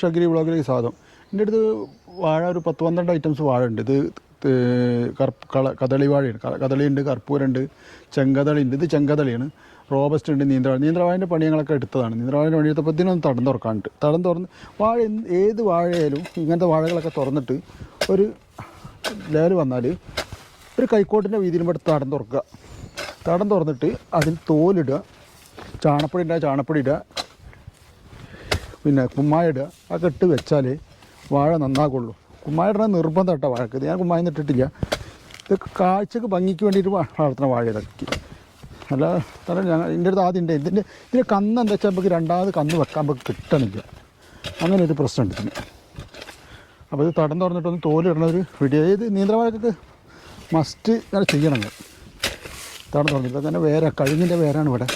ഷഗിരി വ്ളോഗിലേക്ക് സ്വാഗതം. എന്റെ അടുത്ത് വാഴ ഒരു പത്ത് പന്ത്രണ്ട് ഐറ്റംസ് വാഴ ഉണ്ട് ഇത് കറുപ്പ് കള കദളി വാഴയാണ്. കദളിയുണ്ട് കർപ്പൂരുണ്ട് ചെങ്കദളി ഉണ്ട് ഇത് ചെങ്കതളിയാണ് റോബസ്റ്റ് ഉണ്ട് നീന്തവാഴ നീന്തവാഴിന്റെ പണി ഞങ്ങളൊക്കെ എടുത്തതാണ്. നീന്തവാഴിന്റെ പണി എടുത്തപ്പോൾ ഇതിനൊന്ന് തടം തുറക്കാനുണ്ട് തടം തുറന്ന് വാഴ ഏത് വാഴയായാലും ഇങ്ങനത്തെ വാഴകളൊക്കെ തുറന്നിട്ട് ഒരു ലേൽ വന്നാൽ ഒരു കൈക്കോട്ടിന്റെ വീതിയിലും പെട്ട് തടം തുറക്കുക തടം തുറന്നിട്ട് അതിൽ തോലിടുക. ചാണപ്പൊടി ഇടുക ചാണപ്പൊടി ഇടുക. പിന്നെ കുമ്മായിട ആ കെട്ട് വെച്ചാൽ വാഴ നന്നാക്കുള്ളൂ. കുമ്മായിടണ നിർബന്ധം കേട്ടോ വാഴക്ക്. ഞാൻ കുമ്മായം ഇട്ടിട്ടില്ല. ഇത് കാഴ്ചക്ക് ഭംഗിക്ക് വേണ്ടിയിട്ട് വളർത്തണം വാഴ ഇതൊക്കെ അല്ല തല ഞങ്ങൾ എന്റെ അടുത്ത് ആദ്യം ഉണ്ട് ഇതിന്റെ ഇതിന്റെ കന്ന് എന്താ വെച്ചാൽ നമുക്ക് രണ്ടാമത് കന്ന് വെക്കാൻ നമുക്ക് കിട്ടണില്ല. അങ്ങനെ ഒരു പ്രശ്നമുണ്ട് ഇതിന്. അപ്പോൾ ഇത് തടം തുറന്നിട്ടൊന്ന് തോലിടണ ഒരു വീഡിയോ ഏത് നീന്തവാഴക്കൊക്കെ മസ്റ്റ് ഞാൻ ചെയ്യണം. തടം തുറന്നിട്ട്. അങ്ങനെ വേറെ കഴിഞ്ഞിന്റെ വേരാണ് ഇവിടെ.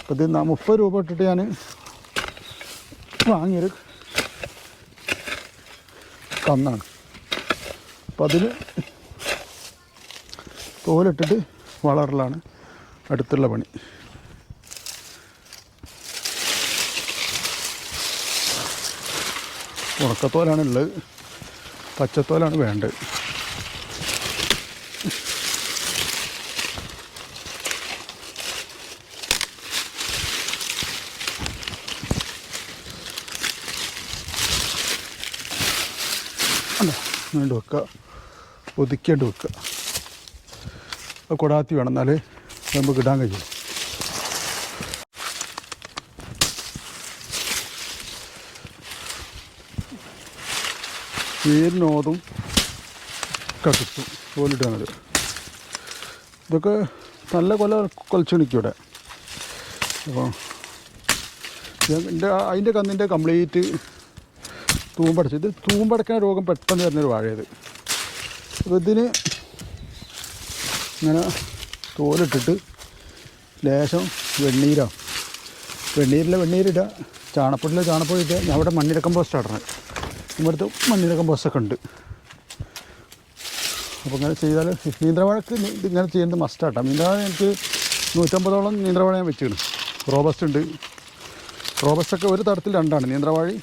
അപ്പോൾ ഇത് മുപ്പത് രൂപ ഇട്ടിട്ട് ഞാൻ വാങ്ങിയൊരു കന്നാണ്. അപ്പം അതിൽ തോലിട്ടിട്ട് വളറലാണ് അടുത്തുള്ള പണി. ഉണക്കത്തോലാണ് ഉള്ളത്. പച്ചത്തോലാണ് വേണ്ടത്. അല്ല വേണ്ട വെക്കുക ഒതുക്കേണ്ടി വെക്കുക കൊടാത്തി വേണം. എന്നാലേ നമുക്ക് ഇടാൻ കഴിയും. നീരിനോതും കിട്ടും പോലിട്ടാണത് ഇതൊക്കെ നല്ല കൊല കൊലച്ചു നിൽക്കും ഇവിടെ അപ്പോൾ എന്റെ അതിന്റെ കന്നിന്റെ കംപ്ലീറ്റ് തൂമ്പടച്ച്. ഇത് തൂമ്പടക്കുന്ന രോഗം പെട്ടെന്ന് വരുന്നൊരു വാഴയത്. അപ്പോൾ ഇതിന് ഇങ്ങനെ തോലിട്ടിട്ട് ലേശം വെണ്ണീരോ. വെണ്ണീരിലെ വെണ്ണീരിടുക ചാണപ്പൊടിയിലെ ചാണപ്പൊടി ഇടുക ഞാൻ അവിടെ മണ്ണിര കമ്പോസ്റ്റ് ഇടണം ഇവിടുത്തെ മണ്ണിര കമ്പോസ്റ്റൊക്കെ ഉണ്ട്. അപ്പോൾ ഇങ്ങനെ ചെയ്താൽ നീന്ത്രവാഴക്ക് ഇത് ഇങ്ങനെ ചെയ്യുന്നത് മസ്റ്റാട്ടാം നീന്തവാഴ എനിക്ക് നൂറ്റമ്പതോളം നീന്ത്രവാഴ ഞാൻ വെച്ചിരുന്നു റോബസ്റ്റ് ഉണ്ട്. റോബസ്റ്റൊക്കെ ഒരു തടത്തിൽ രണ്ടാണ്. നീന്ത്രവാഴി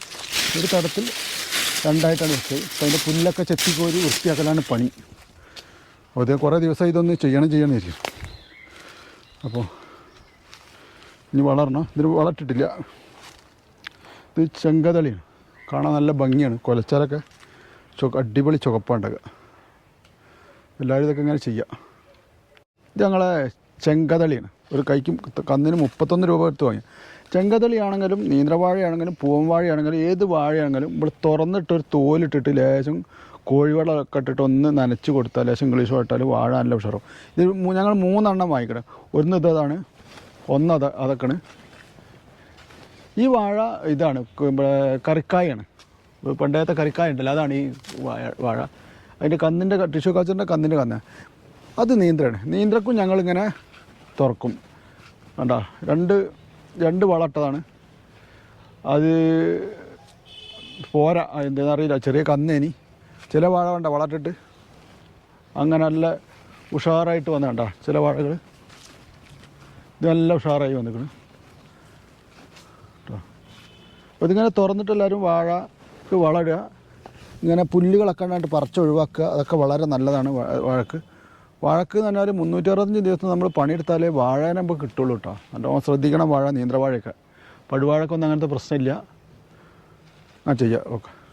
ഒരു തടത്തിൽ രണ്ടായിട്ടാണ് വെച്ചത്. അപ്പോൾ അതിന്റെ പുല്ലൊക്കെ ചെത്തിക്കോരി വൃത്തിയാക്കലാണ് പണി. അപ്പോൾ അതേ കുറേ ദിവസം ഇതൊന്ന് ചെയ്യണം ചെയ്യണമായിരിക്കും അപ്പോൾ ഇനി വളരണം ഇതിന് വളർത്തിട്ടില്ല. ഇത് ചെങ്കതളിയാണ്. കാണാൻ നല്ല ഭംഗിയാണ്. കൊലച്ചാലൊക്കെ ചുവ അടിപൊളി ചുവപ്പാണ്ടൊക്കെ എല്ലാവരും ഇതൊക്കെ ഇങ്ങനെ ചെയ്യാം. ഇത് ഞങ്ങളെ ചെങ്കതളിയാണ്. ഒരു കൈക്കും കന്നിന് മുപ്പത്തൊന്ന് രൂപ എടുത്ത് വാങ്ങി. ചെങ്കതളിയാണെങ്കിലും നീന്ത്രവാഴയാണെങ്കിലും പൂവൻവാഴയാണെങ്കിലും ഏത് വാഴയാണെങ്കിലും ഇവിടെ തുറന്നിട്ടൊരു തോലിട്ടിട്ട് ലേശം കോഴിവെള്ളമൊക്കെ ഇട്ടിട്ട് ഒന്ന് നനച്ച് കൊടുത്താൽ ലേശം ഇംഗ്ലീഷ് ഇട്ടാൽ വാഴ നല്ല ഉഷാറും ഇത് ഞങ്ങൾ മൂന്നെണ്ണം വാങ്ങിക്കണം. ഒന്ന് ഇതാണ് ഒന്ന് അത് അതൊക്കെയാണ്. ഈ വാഴ ഇതാണ് കറിക്കായാണ്. പണ്ടത്തെ കറിക്കായ ഉണ്ടല്ലോ അതാണ് ഈ വാഴ അതിന്റെ കന്നിന്റെ ടിഷ്യൂ കൾച്ചറിന്റെ കന്നിന്റെ കന്ന്. അത് നീന്തരാണ്. നീന്തക്കും ഞങ്ങളിങ്ങനെ തുറക്കും. കണ്ടോ രണ്ട് രണ്ട് വളട്ടതാണ് അത് പോരാ എന്താണെന്ന് അറിയില്ല ചെറിയ കന്നേനി ചില വാഴ വേണ്ട വളട്ടിട്ട് അങ്ങനെ നല്ല ഉഷാറായിട്ട് വന്ന കണ്ടോ ചില വാഴകൾ ഇത് നല്ല ഉഷാറായി വന്നിക്കണ്. കേട്ടോ അപ്പോൾ ഇതിങ്ങനെ തുറന്നിട്ട് എല്ലാവരും വാഴക്ക് വളരുക ഇങ്ങനെ പുല്ലുകളൊക്കെ ഉണ്ടായിട്ട് പറിച്ച് ഒഴിവാക്കുക അതൊക്കെ വളരെ നല്ലതാണ് വാഴക്ക്. വാഴക്ക് എന്ന് പറഞ്ഞാൽ മുന്നൂറ്റി അറുപത്തഞ്ച് ദിവസം നമ്മൾ പണിയെടുത്താലേ വാഴ നമുക്ക് കിട്ടുള്ളൂ കേട്ടോ നല്ലോണം ശ്രദ്ധിക്കണം വാഴ നീന്ത്രവാഴയൊക്കെ. പടുവാഴക്കൊന്നും അങ്ങനത്തെ പ്രശ്നമില്ല. ആ ചെയ്യാം. ഓക്കെ.